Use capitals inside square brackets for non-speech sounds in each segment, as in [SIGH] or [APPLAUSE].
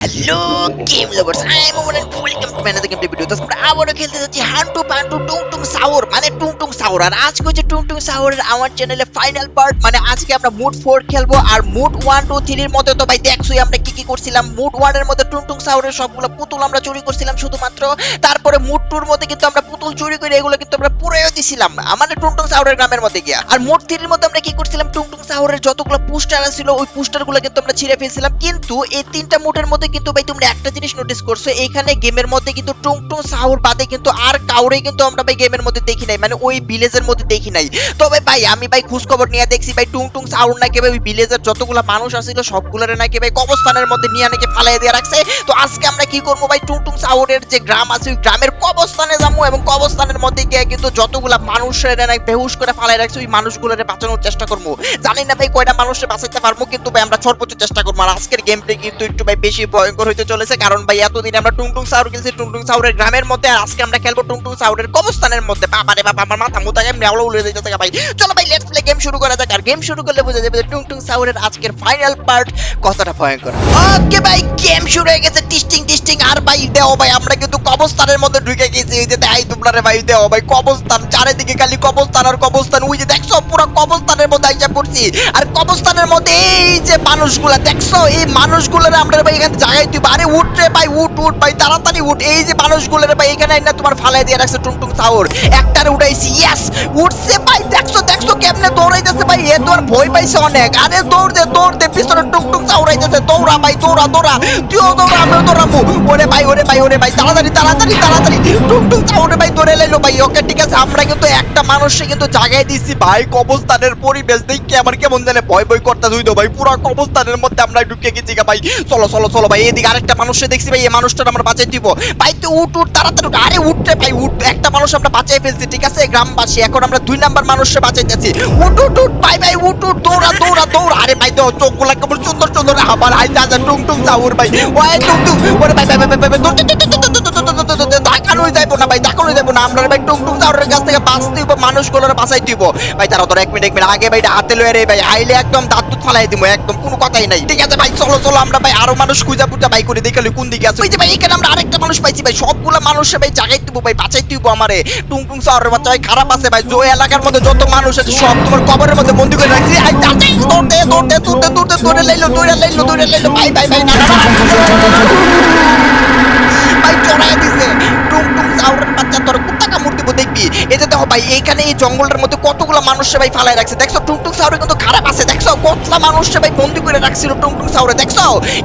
Hello game lovers I am Omar and welcome to man game video তো আমরা আবারও খেলতে যাচ্ছি হান্টু পান্টু টুং টুং সাউর মানে টুং টুং সাউর আর আজকে হচ্ছে টুং টুং সাউরের আমার চ্যানেলে ফাইনাল পার্ট মানে আজকে আমরা মুড ফোর খেলব আর মুড ওয়ান টু থ্রির মধ্যে তো ভাই দেখছোই আমরা কি কি করছিলাম। মুড ওয়ানের মধ্যে টুং টুং সাউরের সবগুলো পুতুল আমরা চুরি করছিলাম শুধুমাত্র। তারপরে মুড টুর মধ্যে কিন্তু আমরা পুতুল চুরি করে এগুলো কিন্তু আমরা পুরোই দিছিলাম। আমাদের টুং টুং সাউরের গ্রামের মধ্যে গিয়া। আর মুড থ্রির মধ্যে আমরা কি করছিলাম? টুং টুং সাউরের যতগুলো পোস্টার ছিল, ওই পোস্টারগুলো কিন্তু আমরা ছিঁড়ে ফেলছিলাম। কিন্তু এই তিনটা মুডের মধ্যে কিন্তু ভাই, তোমরা একটা জিনিস নোটিস করছ, এইখানে গেমের মধ্যে কিন্তু টুং টুং সাহুর বাদে কিন্তু আর কাউরে কিন্তু আমরা ভাই গেমের মধ্যে দেখি নাই মানে ওই ভিলেজের মধ্যে দেখি নাই। তবে ভাই আমি ভাই খোঁজ খবর নিয়ে দেখছি ভাই, টুং টুং সাহুর নাকি ভাই ওই ভিলেজের যতগুলো মানুষ আছিল, সবগুলোরে নাকি ভাই কবরস্থানের মধ্যে নিয়ে নাকি ফালাই দিয়ে রাখছে। তো আজকে আমরা কি করব ভাই, টুং টুং সাহুরের যে গ্রাম আছে, ওই গ্রামের কবরস্থানে যাব এবং কবরস্থানের মধ্যে গিয়ে কিন্তু যতগুলা মানুষের নাকি বেহুশ করে ফালাই রাখছে, ওই মানুষগুলোরে বাঁচানোর চেষ্টা করব। জানি না ভাই কয়টা মানুষের বাঁচাইতে পারব, কিন্তু ভাই আমরা সর্বোচ্চ চেষ্টা করব। আর আজকের গেমটা কিন্তু একটু ভাই বেশি ভয়ঙ্কর হতে চলেছে। কারণ ভাই, এতদিন আমরা টুংটুং সাউর খেলছি টুংটুং সাউরের গ্রামের মধ্যে, আর আজকে আমরা খেলব টুংটুং সাউরের কবরস্থানের মধ্যে। বাবা রে বাবা, আমার মাথা মুতা গেম নেওয়া উড়ে যেতে থাকে ভাই। চলো ভাই লেটস প্লে গেম শুরু করা যাক। আর গেম শুরু করলে বোঝা যাবে টুংটুং সাউরের আজকের ফাইনাল পার্ট কতটা ভয়ঙ্কর। ওকে ভাই গেম শুরু হয়ে গেছে। Testing testing. আর ভাই, দেও ভাই, আমরা কিন্তু কবরস্থানের মধ্যে ঢুকে গেছি। এই যে তাই তোমরা রে ভাই, দেও ভাই কবস্থান চারিদিকে খালি কবরস্থান আর কবরস্থান। ওই যে দেখছ পুরো কবরস্থানের মধ্যে আইসা পড়ছি। আর কবরস্থানের মধ্যে এই যে মানুষগুলা, দেখছ? এই মানুষগুলোরে আমরা ভাই এখানে জায়গায় তুই বারে উঠ রে ভাই, উঠ উঠ ভাই, তাড়াতাড়ি উঠ। এই যে মানুষগুলো রে ভাই, এখানে না তোমার ফালাই দিয়ে রাখছে টুনটুং টুং সাউর একটারে উঠাইছি ইয়েস উঠছে ভাই দেখছ? দেখছ কেমনে দৌড়াইতেছে ভাই? এ তোর ভয় পাইছে অনেক। আরে দৌড় দে দৌড় দে, পিছনে টুং টুং সাউরাইতেছে দৌড়া ভাই, দৌড়া দৌড়া। তুইও দৌড়া, আমিও দৌড়াবো। ওরে ভাই ওরে ভাই ওরে ভাই, তাড়াতাড়ি তাড়াতাড়ি তাড়াতাড়ি। টুং টুং সাউরে ভাই, ধরে লাইলো ভাই। ওকে, ঠিক আছে, আমরা কিন্তু একটা মানুষকে কিন্তু জাগাই দিছি ভাই। কবরস্থানের পরিবেশ দেখে আমার কেমন জানে ভয় ভয় করতে হইতো ভাই, পুরো কবরস্থানের মধ্যে আমরা ঢুকে গেছি ভাই। চলো চলো চলো ভাই, এদিকে আরেকটা মানুষকে দেখছি ভাই। এই মানুষটা আমরা বাঁচাই দিব। ভাই, তুই উঠ উঠ, তাড়াতাড়ি। আরে উঠতে ভাই, উঠ। একটা মানুষ আমরা বাঁচাই ফেলছি, ঠিক আছে? গ্রামবাসী, এখন আমরা দুই নাম্বার মানুষকে বাঁচাইতেছি উঠ উঠ উঠ, ভাই ভাই, উঠ উঠ, দৌড়া দৌড়া, দৌড়। আরে ভাই তো চোখগুলা কেমন সুন্দর সুন্দর। আবার হাই দাদা টুং টুং দাউর ভাই। ওই টুং টুং। ওরে ভাই ভাই ভাই ভাই তো দেখানোই না, ভাই, দেখানোই যাইবো না। আমরা ভাই টুক টুক কাছ থেকে বাঁচতে হইব মানুষ কোলার বাঁচাই ভাই, তারা তোর এক মিনিট এক মিনিট, আগে ভাই হাতে লয়ে রে, ভাই, আইলে একদম দাঁত দুধ দিব, একদম কোনো কথাই নাই। ঠিক আছে, ভাই, চলো চলো, আমরা ভাই আরও মানুষ খুঁজা পুজা ভাই করে দেখালি কোন দিকে আছে। ভাই, এখানে আমরা আরেকটা মানুষ পাইছি, ভাই, সবগুলো মানুষে ভাই জাগাই দিব, ভাই, বাঁচাই দিব আমারে। টুং টুং শহরের বাচ্চা, ভাই, খারাপ আছে, ভাই ওই এলাকার মধ্যে যত মানুষ আছে, সব তোমার কবরের মধ্যে বন্দি করে রাখছি। আই দৌড়তে দৌড়তে দৌড়তে দৌড়ে লাইলো দৌড়ে লাইলো দৌড়ে লাইলো, ভাই ভাই ভাই ভাই চড়াই দিছে টুং টুং সাউরের বাচ্চা তোর কুত্তা কামড় দিব দেখবি? যে দেখো ভাই এইখানে এই জঙ্গলটার মধ্যে কতগুলো মানুষে ভাই ফালাই রাখছে। দেখছ টুং টুং সাউরে কিন্তু খারাপ আছে। দেখছ কতলা মানুষে ভাই বন্দি করে রাখছিল টুং টুং সাউরে দেখছ?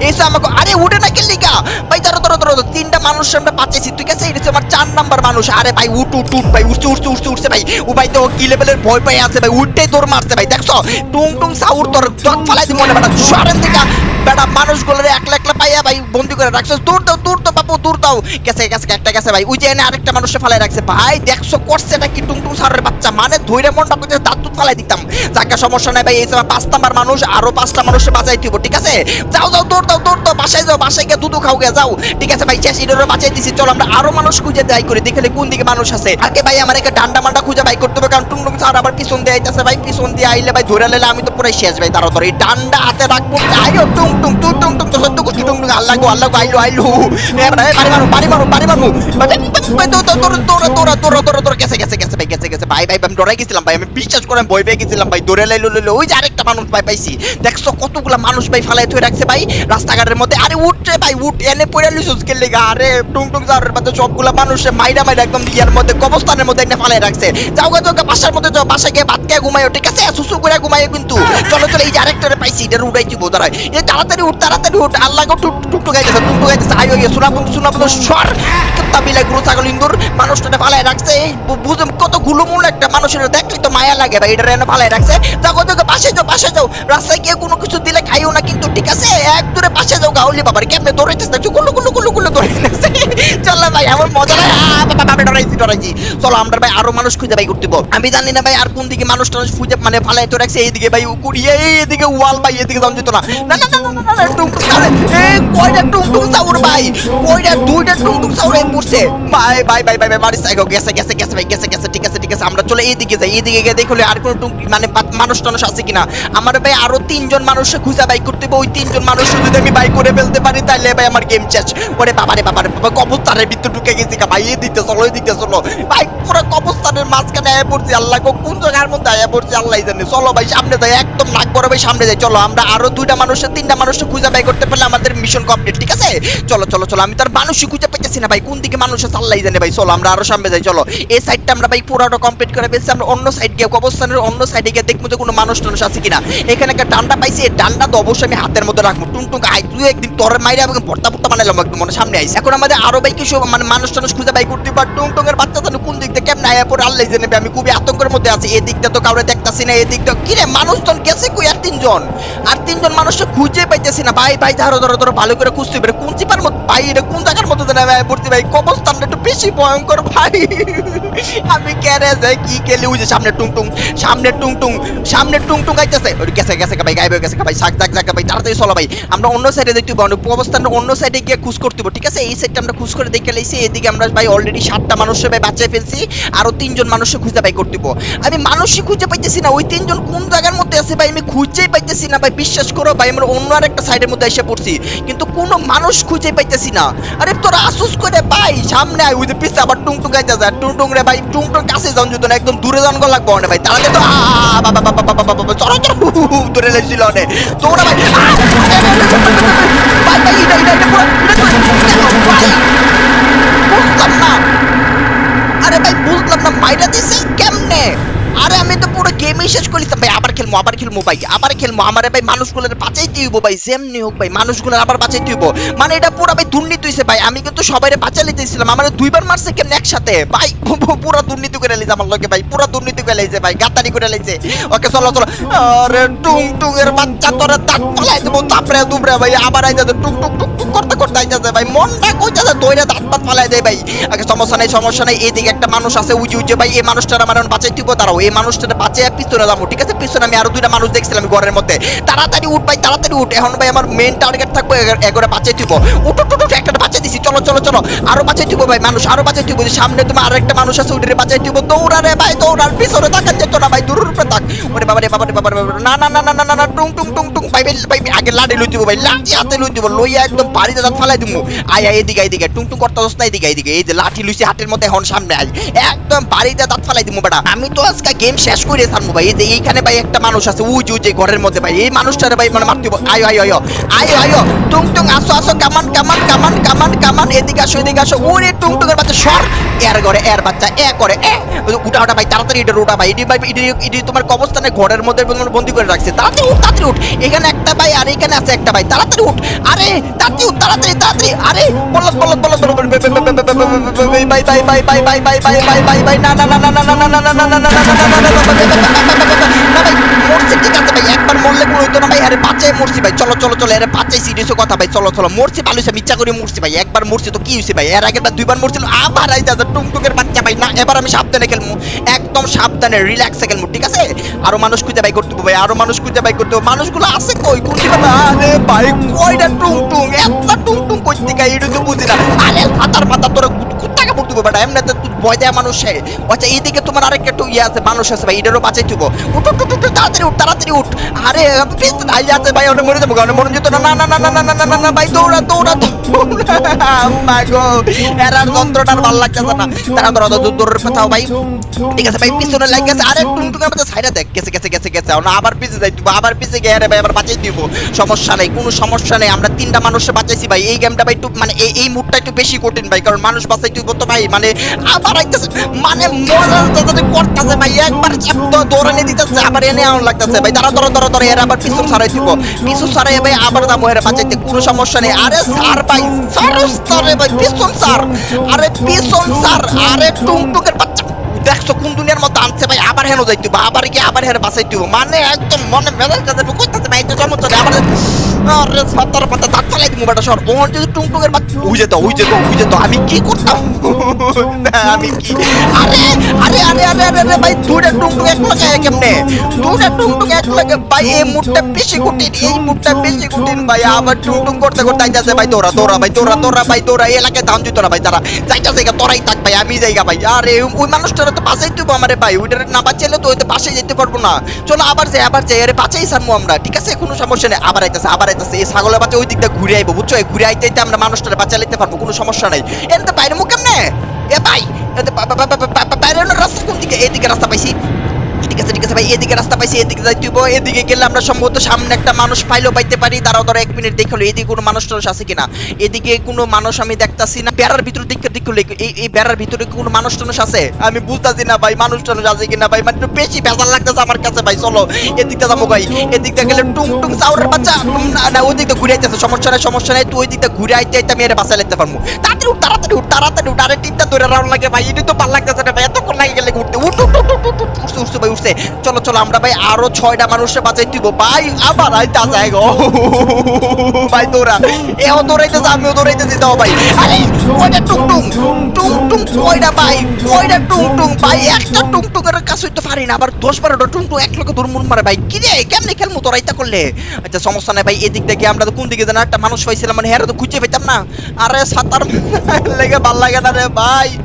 এসে আমাকে আরে উঠে না কেলি গা? ভাই ধরো ধরো ধরো, তিনটা মানুষ আমরা বাঁচাইছি ঠিক আছে এটা আমার চার নাম্বার মানুষ। আরে ভাই উঠ উঠ উঠ ভাই উঠছে উঠছে উঠছে উঠছে ভাই। ও ভাই তো কি লেভেলের ভয় পাই আছে ভাই। উঠতেই তোর মারছে ভাই। দেখছ? টুং টুং সাউর তোর জট ফালাই দিব মনে বেটা সরেন দিকা বেটা, মানুষগুলোরে একলা একলা পাইয়া ভাই বন্দি করে রাখছো দূর দাও, দূর তো বাপু, দূর দাও। গেছে গেছে, একটা গেছে ভাই। ওই যে এনে আরেকটা মানুষে ফালাই রাখছে। ভাই, দেখছ করছে এটা কি টুংটুং সারের বাচ্চা? মানে ধৈর্য মনটা করতে দাঁত দুধ ফালাই দিতাম। যাকে সমস্যা নাই ভাই, এই সময় পাঁচ নাম্বার মানুষ, আরও পাঁচটা মানুষে বাঁচাই দিব, ঠিক আছে? যাও যাও দৌড় দাও দৌড় দাও, বাসায় যাও, বাসায় গিয়ে দুধু খাও গে যাও। ঠিক আছে ভাই চেস ইডোরে বাঁচাই দিছি। চলো, আমরা আরও মানুষ খুঁজে যাই করি দেখলে কোন দিকে মানুষ আছে। আগে ভাই, আমার একটা ডান্ডা মান্ডা খুঁজে বাই করতে হবে, কারণ টুংটুং সার আবার পিছন দিয়ে আইতাছে ভাই, পিছন দিয়ে আইলে ভাই ধরে লেলে আমি তো পুরাই শেষ ভাই, তাড়াতাড়ি। এই ডান্ডা হাতে রাখব আইও টুং কতগুলা মানুষ ভাই ফালাই থুয়ে ভাই রাস্তাঘাটের মধ্যে আরে উঠে ভাই উঠে এনে পড়ে লুসুস খেললে আরে টুং টুং যাওয়ার মধ্যে সবগুলা মানুষে মাইরা মাইরা একদম ইয়ার মধ্যে কবস্থানের মধ্যে এনে ফালাই রাখছে যাও গা যাও বাসার মধ্যে যাও বাসায় গিয়ে ভাত খেয়ে ঘুমায়ো ঠিক আছে সুসু কিন্তু চলো চলো এই যে আরেকটারে পাইছি এটা উড়াইছি বোধ হয় এ তাড়াতাড়ি উঠ তাড়াতাড়ি উঠ। গাইতেছে গাইতেছে বন্ধু বন্ধু বিলাই গুরু ছাগল ইন্দুর মানুষটাকে রাখছে। এই বুঝুম কত গুলুমুল একটা মানুষের, দেখলে তো মায়া লাগে ভাই এটা এনে রাখছে। যাও যাও বাসে যাও বাসে যাও। রাস্তায় গিয়ে কোনো কিছু দিলে খাইও না, কিন্তু ঠিক আছে, এক দূরে বাসে যাও, গাউলি বাবার। কেমনে দৌড়াইতেছে দেখছ দৌড়াইতেছে চলো ভাই আমার মজা বাবা ডরাইছি ডরাইছি। চলো, আমরা ভাই আরও মানুষ খুঁজে ভাই করতে আমি জানি না ভাই, আর কোন দিকে মানুষ টানুষ খুঁজে মানে ফালাই তো রাখছে, এইদিকে ভাই কুড়িয়ে এইদিকে ওয়াল, ভাই এদিকে যাওয়া না না না না মানুষ টানুষ আছে কিনা আমার ভাই আরও তিনজন মানুষকে খুঁজা বাইক করতে ওই তিনজন মানুষ যদি আমি বাই করে ফেলতে পারি তাহলে ভাই আমার গেম শেষ ওরে বাবারে বাবারে বাবা কবস্তারের ভিতরে ঢুকে গেছি ভাই এই দিতে চলো এই চলো বাইক পুরো কব আয়া পড়ছি, আল্লাহ কোন জায়গার মধ্যে পড়ছি, আল্লাহ জানে। চলো ভাই, সামনে যাই, একদম নাক বড় ভাই, সামনে যাই। চলো, আমরা আরও দুইটা মানুষের তিনটা মানুষের খুঁজে বাই করতে পারলে আমাদের মিশন কমপ্লিট ঠিক আছে? চলো চলো চলো, আমি তার খুঁজে পাইতেছি না ভাই, কোন দিকে মানুষ আছে আল্লাহ জানে ভাই। চলো, আমরা আরও সামনে যাই, চলো। এই সাইডটা আমরা ভাই পুরোটা কমপ্লিট করে ফেলছি, আমরা অন্য সাইড গিয়ে অন্য সাইডে গিয়ে দেখব যে কোনো মানুষ টানুষ আছে কিনা। এখানে একটা ডান্ডা পাইছি, এই ডান্ডা তো অবশ্যই আমি হাতের মধ্যে রাখব। টুনটুক আই তুই একদিন মাইরে আমাকে ভর্তা ভর্তা বানাইলাম একদম, মনে সামনে আইস। এখন আমাদের আরও ভাই কিছু মানে মানুষ টানুষ খুঁজে বাই করতে পার টুংটুঙের বাচ্চা জানো কোন দিক থেকে কেমন আয়া পরে আল্লাহ জানে আমি খুবই আতঙ্কের মধ্যে আছি। এই দিকটা তো কাউরে দেখতাছি না এই দিকটা কি রে গেছে কই আর তিনজন? আর তিনজন মানুষকে খুঁজে পাইতেছি না। ভাই ভাই, ধরো ধরো ধরো, ভালো করে খুঁজতে পারে কোন চিপার মতো ভাই, এটা কোন জায়গার মতো জানা ভাই পড়তে ভাই? কবস্থানটা একটু বেশি ভয়ঙ্কর ভাই। আমি কেড়ে যাই, কি কেলে উঠে সামনে টুংটুং সামনে টুংটুং সামনে টুংটুং আইতেছে। ওই গেছে গেছে ভাই, গায়েব গেছে ভাই। শাক জাক জাক ভাই, তাড়াতাড়ি চলো ভাই। আমরা অন্য সাইডে দেখতে পাবো। অবস্থানের অন্য সাইডে গিয়ে খুঁজ করতে ঠিক আছে? এই সাইডটা আমরা খুঁজ করে দেখে লাইছি। এদিকে আমরা ভাই অলরেডি সাতটা মানুষের ভাই বাঁচাই ফেলছি। আরও তিনজন মানুষের খুঁজে ভাই করতে আমি মানুষই খুঁজে পাইতেছি না ওই তিনজন কোন জায়গার মধ্যে আছে ভাই আমি খুঁজেই পাইতেছি না ভাই বিশ্বাস করো ভাই আমরা অন্য আর একটা সাইডের মধ্যে এসে পড়ছি কিন্তু কোনো মানুষ খুঁজে পাইতেছি না আরে তোরা আসুস করে ভাই সামনে আয় ওই যে পিছে আবার টুংটুং গাইতে যায় টুংটুং রে ভাই টুং টুংটুং কাছে যান না একদম দূরে যান গো লাগবো না ভাই তাহলে তো বাবা বাবা বাবা বাবা চলো চলো দূরে লেছিল নে তোরা ভাই ভাই ভাই এটা এটা এটা পুরো বুঝলাম না আরে ভাই বুঝলাম না মাইরা দিছে? কেমনে? আরে আমি তো পুরো গেমই শেষ করি ভাই, আবার খেলব আবার খেলব ভাই, আবার খেলব আমারে ভাই, মানুষগুলোর বাঁচাইতে হইব ভাই, যেমনি হোক ভাই, মানুষগুলোর আবার বাঁচাইতে হইব। মানে এটা পুরো ভাই দুর্নীতি হইছে ভাই, আমি কিন্তু সবাইরে বাঁচাইতে দিয়েছিলাম আমার দুইবার মারছে কেমন একসাথে? ভাই, [LAUGHS] পুরো দুর্নীতি করে লাইছে আমার লগে ভাই, পুরো দুর্নীতি করে লাইছে ভাই, গাদ্দারি করে লাইছে। ওকে, চলো চলো। আরে টুং টুং এর বাচ্চা তোরা দাঁত ফলাই দেবো তাপরে দুবরে ভাই, আবার আইতাছে টুক টুক টুক টুক করতে করতে আইতাছে ভাই, মনটা কইতাছে দইরা দাঁত পাত ফালাই দেয় ভাই। আগে সমস্যা নাই সমস্যা নাই এইদিকে একটা মানুষ আছে উজি উজি ভাই, এই মানুষটার আমার এখন বাঁচাই দিব দাঁড়াও, এই মানুষটার বাঁচিয়ে পিছনে যাব, ঠিক আছে? পিছনে আমি আরও দুইটা মানুষ দেখছিলাম ঘরের মধ্যে। তাড়াতাড়ি উঠ ভাই, তাড়াতাড়ি উঠ। এখন ভাই আমার মেন টার্গেট থাকবে এগারো বাঁচাই দিব উঠ উঠ একটা বাঁচাই দিছি। চলো চলো চলো। আরও বাঁচাই দিব ভাই, মানুষ, আরও বাঁচাই দিব সামনে তোমার আরেকটা মানুষ আছে উঠে বাঁচাই দিব দৌড়া রে ভাই, দৌড়ার, পিছনে তাকান যেত না ভাই, দূরের উপরে তাক ওরে বাবা রে বাবা রে বাবা রে না না না না না না না, টুং টুং টুং টুং। ভাই ভাই, আগে লাঠি লই দিব ভাই, লাঠি হাতে লই দিব লইয়া একদম বাড়িতে দাঁত ফালাই দিব আয় আয়, এদিকে এদিকে। টুং টুং করতে না, এদিকে এদিকে। এই যে লাঠি লইছি হাতের মধ্যে, এখন সামনে আয়। একদম বাড়িতে দাঁত ফালাই দিব বেটা। আমি তো আজকে গেম শেষ করে ছাড়বো ভাই এই যে এইখানে ভাই একটা মানুষ আছে উজ উজে ঘরের মধ্যে ভাই এই মানুষটারে ভাই মানে মারতে। আয় আয় আয় আয় আয় টুং টুং আসো আসো কামান কামান কামান কামান কামান এদিকে আসো এদিকে আসো ওরে টুং টুং এর বাচ্চা সর এর ঘরে এর বাচ্চা এ করে এ উঠা উঠা ভাই তাড়াতাড়ি এটা উঠা ভাই ইডি ভাই ইডি ইডি তোমার কবস্থানে ঘরের মধ্যে বন্দি করে রাখছে তাড়াতাড়ি উঠ তাড়াতাড়ি উঠ এখানে একটা ভাই আর এখানে আছে একটা ভাই তাড়াতাড়ি উঠ আরে তাড়াতাড়ি উঠ তাড়াতাড়ি তাড়াতাড়ি আরে বলদ বলদ বলদ বলদ bye bye bye bye bye bye bye bye bye bye না না না না না না না না না না না না ভাই একবার মরছি তো কি হইছে ভাই এর আগের বার দুইবার মরছিল আবার টুকটুকের বাচ্চা ভাই না এবার আমি সাবধানে খেলব একদম সাবধানে রিল্যাক্সে খেলব ঠিক আছে আরও মানুষ খুঁজে ভাই করতে ভাই আরও মানুষ খুঁজে ভাই করতে মানুষগুলো আছে কই খুঁজে পাবে ভাই কয়টা টুং টুং এত টুং টুং কই থেকে এটা তো বুঝি না আরে ফাতার ফাতার তোরা হবে বেটা এমনিতে তুই ভয় দেয় মানুষ আচ্ছা এইদিকে তোমার আরেকটা একটু ইয়ে আছে মানুষ আছে ভাই এটারও বাঁচাই তুবো উঠ উঠ উঠ তাড়াতাড়ি উঠ তাড়াতাড়ি উঠ আরে নাই আছে ভাই ওটা মরে যাব মরে যেত না না না না না না না না না না ভাই দৌড়া দৌড়া দৌড়া মা গো এরার যন্ত্রটার ভালো লাগতেছে না তারা ধরো দৌড় দৌড়ের কোথাও ভাই ঠিক আছে ভাই পিছনে লাগ গেছে আরে টুনটুকের মধ্যে সাইডে দেখ গেছে গেছে গেছে গেছে এখন আবার পিছে যাই দিব আবার পিছে গিয়ে আরে ভাই আবার বাঁচাই দিব সমস্যা নেই কোনো সমস্যা নেই আমরা তিনটা মানুষে বাঁচাইছি ভাই এই গেমটা ভাই একটু মানে এই এই মুডটা একটু বেশি কঠিন ভাই কারণ মানুষ বাঁচাই দিব তো ভাই মানে আবার মানে করতেছে ভাই, একবার শব্দ দৌড়ানি দিতেছে, আবার এনে লাগতেছে ভাই। তারা ধরো ধরো এর আবার পিছু ছাড়াই দিব। পিছু ছাড়াই ভাই, আবার বাঁচাইতে, কোনো সমস্যা নেই। আরে স্যার ভাই স্যার স্যার ভাই, পিছন স্যার আরে পিছন স্যার আরে বাচ্চা। দেখছ কোন দুনিয়ার মতো আনছে ভাই, আবার হেন যাইতে আবার কি আবার হেরে বাঁচাইতে মানে একদম মনে মেজাজ কাছে কইতাছে ভাই তো চমৎকার আবার আরে পাতা দিমু ওর যদি টুংটুঙের বাচ্চা ওই যেত ওই যেত ওই যেত। আমি কি করতাম? না, আমি কি আরে আরে আরে আরে আরে আরে ভাই দুটা টুংটুং এক লাগে কেমনে? দুটা টুংটুং এক লাগে ভাই এই মুডটা বেশি এই মুডটা বেশি ভাই। আবার করতে করতে আইতাছে ভাই তোরা তোরা ভাই তোরা তোরা ভাই তোরা এলাকায় ধান দিত না ভাই তারা যাইতাছে তোরাই থাক ভাই আমি যাইগা ভাই। আরে ওই মানুষটারা তো বাঁচাই দিব আমারে ভাই। ওইটার না বাঁচাইলে তো ওই তো পাশে যেতে পারব না। চলো আবার যাই আবার যাই। আরে বাঁচাই আমরা ঠিক আছে? কোনো সমস্যা নেই। আবার আইতাছে আবার আইতাছে এই ছাগলের বাচ্চা ওই দিকটা ঘুরে আইবো, বুঝছ? এই ঘুরে আইতে আমরা মানুষটারে বাঁচা লিখতে পারব, কোনো সমস্যা নাই। এটা বাইরে মুখ কেমনে? এ ভাই এ তো বা- বা- বা- বা- বা- বা- বাইরের রাস্তা কোন দিকে? এদিকে রাস্তা পাইছি। ঠিক আছে ঠিক আছে ভাই এদিকে রাস্তা পাইছি এদিকে যাই তুইব এদিকে গেলে আমরা সম্ভবত সামনে একটা মানুষ পাইলেও পাইতে পারি তারাও ধরো এক মিনিট দেখল এদিকে কোনো মানুষ টানুষ আছে কিনা এদিকে কোনো মানুষ আমি দেখতাছি না বেড়ার ভিতরে দিকে দেখল এই এই বেড়ার ভিতরে কোনো মানুষ টানুষ আছে আমি বুঝতাছি না ভাই মানুষ টানুষ আছে কিনা ভাই মানে বেশি ভেজাল লাগতেছে আমার কাছে ভাই চলো এদিকটা যাব ভাই এদিকটা গেলে টুং টুং চাউরের বাচ্চা না ওই ঘুরে আইতেছে সমস্যা নাই সমস্যা নাই তুই ওই ঘুরে আইতে আইতে আমি এর বাসায় লাগতে পারব তাড়াতাড়ি উঠ তাড়াতাড়ি উঠ তাড়াতাড়ি উঠ আরে টিপটা ধরে রাউন্ড লাগে ভাই এটা তো ভালো লাগতেছে না ভাই এতক্ষণ লাগে গেলে উঠ উঠ উঠ উঠ, উঠ, উঠ, উঠছে উঠছে ভাই উঠছে চলো চলো, আমরা ভাই আরও ছয়টা মানুষের বাঁচাই দিব। ভাই, আবার আইতা যায় গো। ভাই, তোরা। এও আমিও দাও ভাই। আরে, কয়টা ভাই। কয়টা ভাই, একটা কাছে তো পারি না। আবার দশ বারোটা এক লোকে দৌড় মুন মারে, ভাই। কি রে, কেমনে খেলমু তোরা ইতা করলে? আচ্ছা সমস্যা নাই ভাই, এদিক থেকে আমরা তো কোন দিকে জানা একটা মানুষ পাইছিলাম মানে হেরা তো খুঁজে পেতাম না। আরে, সাঁতার [LAUGHS] লেগে ভালো লাগে না রে ভাই।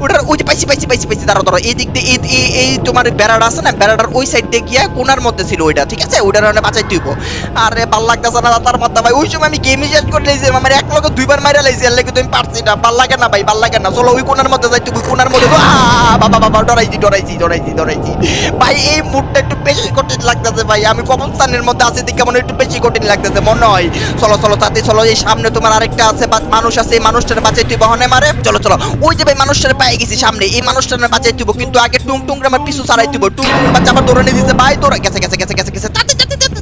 ওটার ওই যে পাইছি পাইছি পাইছি পাইছি দাঁড়া ধরো এই দিক দিয়ে, এই- তোমার বেড়াটা আছে না, বেড়াটার ওই সাইড দিয়ে গিয়া কোনার মধ্যে ছিল ওইটা, ঠিক আছে? ওইটার মানে বাঁচাই তুইব আরে, ভালো লাগতেছে না তার মাথা ভাই। ওই সময় আমি গেমই শেষ করে লাইছি আমার এক লগে দুইবার মাইরা লাইছি, এর লেগে তুমি পারছি না। ভালো লাগে না ভাই, ভালো লাগে না। চলো, ওই কোনার মধ্যে যাই, তুমি কোনার মধ্যে বাবা বাবা, ডরাইছি ডরাইছি ডরাইছি ডরাইছি। ভাই, এই মুডটা একটু বেশি কঠিন লাগতেছে ভাই। আমি কবরস্থানের মধ্যে আছি দিকে মনে একটু বেশি কঠিন লাগতেছে, মনে হয়। চলো চলো, তাতে চলো, এই সামনে তোমার আরেকটা আছে মানুষ আছে, এই মানুষটার বাঁচাই তুই বহনে মারে? চলো চলো। ওই যে ভাই, মানুষটার পায়ে গেছি সামনে। এই মানুষটার বাঁচাই তুইব কিন্তু আগে টুং টুং আমার পিছু ছাড়াই তুইব টুং বাচ্চা আবার দৌড়ে নিয়ে দিছে ভাই দৌড়া। গেছে গেছে গেছে গেছে গেছে।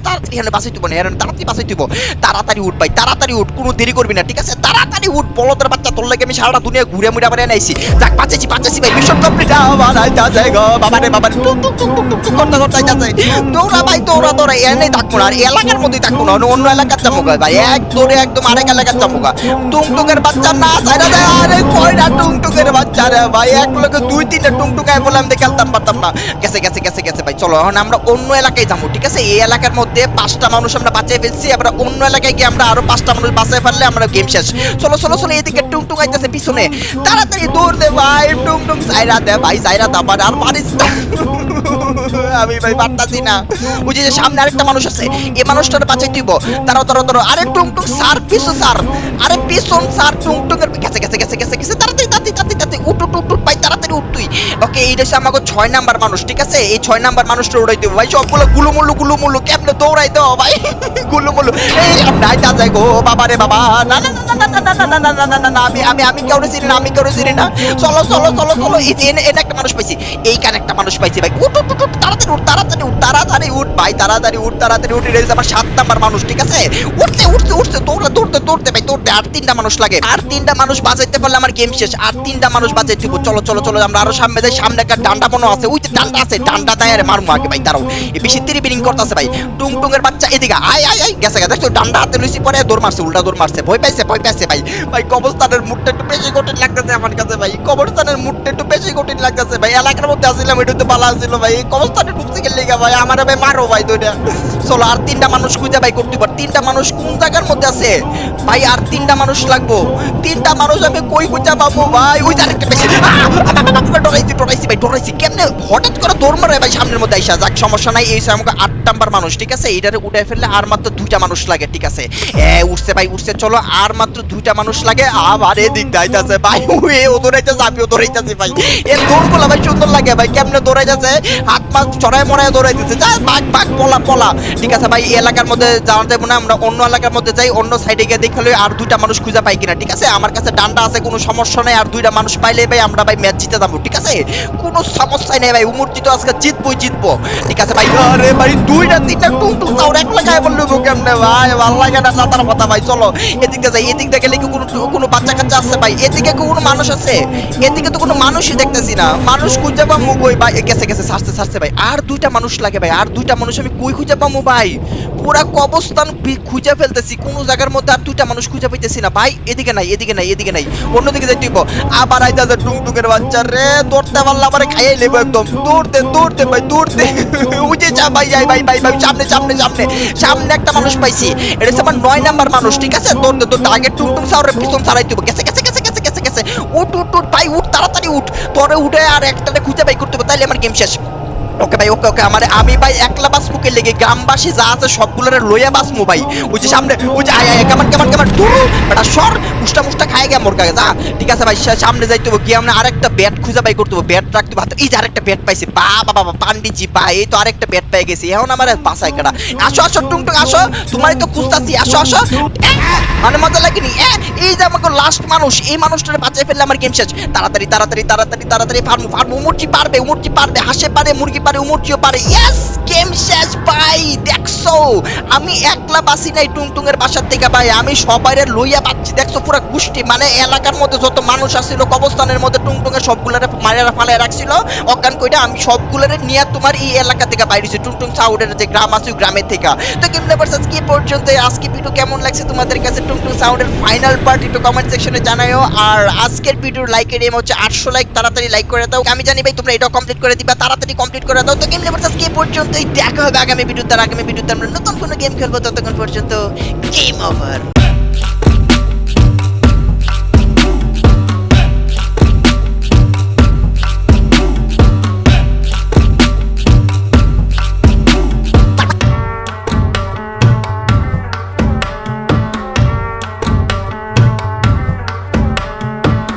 তাড়াতাড়ি তুইব না তাড়াতাড়ি তুইব তাড়াতাড়ি উঠ ভাই, তাড়াতাড়ি উঠ, কোনো দেরি করবি না, ঠিক আছে? তাড়াতাড়ি উঠ, বলদের বাচ্চা, তোর লাগে আমি সারাটা দুনিয়া ঘুরে মুড়ে আবার যাক বাঁচাইছি বাঁচাইছি ভাই মিশন কমপ্লিট আবার গো, বাবা রে, বাবা করতে করতে দৌড়া ভাই, দৌড়া দৌড়া এনেই থাকব না, আর এলাকার মধ্যেই থাকব না, অন্য এলাকার ভাই, এক দৌড়ে একদম আরেক এলাকার বাচ্চা না সাইডা দেয় আরে, কয়টা টুংটুকের বাচ্চা রে ভাই, এক লোকে দুই, তিনটা টুংটুকায় বলে আমি খেলতাম, পারতাম না। গেছে গেছে গেছে গেছে, ভাই, চলো, এখন আমরা অন্য এলাকায় যাব, ঠিক আছে? এই এলাকার মধ্যে পাঁচটা মানুষ আমরা বাঁচিয়ে ফেলছি। আমরা অন্য এলাকায় গিয়ে আমরা আরও পাঁচটা মানুষ বাঁচিয়ে ফেললে আমরা গেম শেষ। চলো চলো চলো, এদিকে টুংটুং আইতেছে পিছনে। তাড়াতাড়ি দৌড় দে ভাই, টুংটুং। সাইরা দে ভাই সাইরা দে আবার, আর পারিস আমি ভাই পারতাছি না। ওই যে সামনে আরেকটা মানুষ আছে। এই মানুষটার বাঁচাই দিব। তারা তারা তারা আরে টুংটুং সার পিছু সার আরে পিছন সার টুং এর গেছে গেছে গেছে গেছে গেছে। তাড়াতাড়ি তাড়াতাড়ি তাড়াতাড়ি উঠ উঠ উঠ, ভাই, তাড়াতাড়ি। উঠ তুই ওকে এই দেশে আমাকে ছয় নাম্বার মানুষ ঠিক আছে এই ছয় নাম্বার মানুষটা উড়াই দেবো ভাই সবগুলো গুলুমুলু গুলুমুলু কেমনে দৌড়াই দাও ভাই গুলুমুলু এই আমরা আইতা যাই গো বাবা রে বাবা না না না চলো চলো চলো চলো যে উঠ সাত নাম্বার মানুষ ঠিক আছে উঠতে উঠতে উঠতে দৌড়তে দৌড়তে ভাই দৌড়তে আর তিনটা মানুষ লাগে আর তিনটা মানুষ পারলে আমার গেম শেষ আর তিনটা মানুষ বাঁচাইতে হবে। চলো চলো চলো আমরা আরও সামনে যাই, সামনে একটা ডান্ডা মনে আছে, ওই যে ডান্ডা আছে, ডান্ডা দেয় আরে মারমু আগে ভাই, দাঁড়াও। এই বেশি তিরি বিরিং করতেছে ভাই টুং টুং এর বাচ্চা এদিকে, আয় আয় আয়, গেছে গেছে দেখছ ডান্ডা হাতে লইছি, পরে দৌড় মারছে, উল্টা দৌড় মারছে, ভয় পাইছে ভয় পাইছে ভাই। ভাই, কবরস্থানের মুডটা একটু বেশি কঠিন লাগতেছে আমার কাছে ভাই, কবরস্থানের মুডটা একটু বেশি কঠিন লাগতেছে ভাই, এলাকার মধ্যে আসছিলাম, এটা তো ভালো আসছিল ভাই কবরস্থানে ঢুকতে গেলে ভাই, আমার ভাই মারো ভাই, দুইটা। চলো, আর তিনটা মানুষ খুঁজে ভাই করতে পার, তিনটা মানুষ কোন জায়গার মধ্যে আছে? ভাই, আর তিনটা মানুষ লাগবো, তিনটা মানুষ আমি কই খুঁজে পাবো ভাই? ওই আরেকটা বেশি ডরাইছি ডরাইছি ভাই, ডরাইছি। কেমনে হঠাৎ করে দৌড় মারে ভাই সামনের মধ্যে আইসা। যাক, সমস্যা নাই, এই আমাকে আট নাম্বার মানুষ, ঠিক আছে? এইটারে উঠে ফেললে আর মাত্র দুইটা মানুষ লাগে, ঠিক আছে? এ, উঠছে ভাই, উঠছে। চলো, আর মাত্র দুইটা মানুষ লাগে। আবার এদিক দাইতাছে ভাই এ ও দৌড়াইতেছে, আমিও দৌড়াইতেছি ভাই। এ, দৌড়গুলো ভাই সুন্দর লাগে ভাই, কেমনে দৌড়াইতেছে? হাত পা চড়াই মরাই দৌড়াইতেছে। যা, বাঘ বাঘ ঠিক আছে ভাই এলাকার মধ্যে আমরা অন্য এলাকার মধ্যে যাই, অন্য সাইডে গিয়ে দেখলে আর দুইটা মানুষ খুঁজে পাই কিনা, ঠিক আছে? আমার কাছে ডান্ডা আছে, কোনো সমস্যা নেই, আর দুইটা মানুষ পাইলে ভাই আমরা ভাই ম্যাচ জিতে যাব ঠিক আছে? কোনো সমস্যাই নেই ভাই উমরজি তো আজকে জিতবই জিতবো। ঠিক আছে ভাই? আরে ভাই দুইটা তিনটা টুং টুং তাও এক লাগায় বলল কেমনে? ভাই ভালো লাগে না কথা ভাই চলো। এদিক দিয়ে যাই এদিক দিয়ে গেলে কি কোনো কোনো বাচ্চা আছে ভাই এদিকে কোনো মানুষ আছে? এদিকে তো কোনো মানুষই দেখতেছি না। মানুষ খুঁজে পাবো কই ভাই? গেছে গেছে সারছে সারছে ভাই। আর দুইটা মানুষ লাগে ভাই। আর দুইটা মানুষ আমি কই খুঁজে পাবো ভাই? পুরা কবস্থান খুঁজে ফেলতেছি। কোনো জায়গার মধ্যে আর দুইটা মানুষ খুঁজে পাইতেছি না। ভাই, এদিকে নাই এদিকে নাই এদিকে নাই। অন্যদিকে যাই তুই আবার আইতা যে টুংটুকের বাচ্চা রে, দৌড়তে পারলে আবার খাইয়ে নেব একদম। দৌড়তে দৌড়তে ভাই, দৌড়তে। উঠে যা ভাই, যাই ভাই ভাই ভাই, সামনে সামনে সামনে। সামনে একটা মানুষ পাইছি। এটা হচ্ছে আমার নয় নাম্বার মানুষ, ঠিক আছে? দৌড়তে দৌড়তে, আগে টুংটুং সাউরের পিছন ছাড়াই দিব গেছে গেছে। উঠ উঠ উঠ, ভাই, উঠ, তাড়াতাড়ি উঠ। তোরে উঠে আর একটা খুঁজে বাই করতে হবে, তাইলে আমার গেম শেষ। ওকে ভাই, ওকে ওকে, আমার, আমি ভাই একলা বাস মুখে লেগে? গ্রামবাসী যা আছে লইয়া বাস মু ভাই। ওই যে সামনে, ওই যে, আয় আয় কেমন কেমন কেমন সর মুষ্টা মুষ্টা কাছে যা। ঠিক আছে ভাই সামনে যাইতে গিয়ে আমরা আরেকটা ব্যাট বাই করতে ব্যাট রাখতে এই যে আরেকটা ব্যাট পাইছি। বা বাবা পান্ডিজি, বা, এই তো আরেকটা ব্যাট গেছি। এখন আমার বাসায় কাটা আসো আসো টুং টুং আসো, তোমারই তো খুঁজতাছি। আসো আসো। মানে মজা লাগেনি। এই যে আমাকে লাস্ট মানুষ, এই মানুষটারে বাঁচাই ফেললে আমার গেম শেষ। তাড়াতাড়ি তাড়াতাড়ি তাড়াতাড়ি তাড়াতাড়ি, ফার্মু ফার্মু মুরগি পারবে মুরগি পারবে, হাসে পারে, মুরগি পারে মুরগিও পারে। ইয়েস গেম শেষ ভাই, দেখছ? আমি একলা বাসি নাই টুংটুং এর বাসার থেকে ভাই, আমি সবাইরে লইয়া পাচ্ছি। দেখছ, পুরো গোষ্ঠী মানে এলাকার মধ্যে যত মানুষ আসছিল কবস্থানের মধ্যে টুংটুং এর সবগুলারে মারিয়া ফালায় রাখছিল। অজ্ঞান কইটা আমি সবগুলারে নিয়ে তোমার এই এলাকা থেকে বাইরেছি টুংটুং সাউডের যে গ্রাম আছে গ্রামের থেকে। তো গেম লেভার্স আজকে পর্যন্ত আজকে ভিডিও কেমন লাগছে তোমাদের কাছে? টুংটুং সাউন্ডের ফাইনাল পার্ট একটু কমেন্ট সেকশনে জানাও আর আজকের ভিডিওর লাইকের এম হচ্ছে আটশো লাইক তাড়াতাড়ি লাইক করে দাও। আমি জানি ভাই, তোমরা এটা কমপ্লিট করে দিবা। তাড়াতাড়ি কমপ্লিট করে দাও তো গেম লেভার্স আজকে পর্যন্তই। দেখা হবে আগামী ভিডিওতে আর আগামী ভিডিওতে আমরা নতুন কোনো গেম খেলব, ততক্ষণ পর্যন্ত গেম ওভার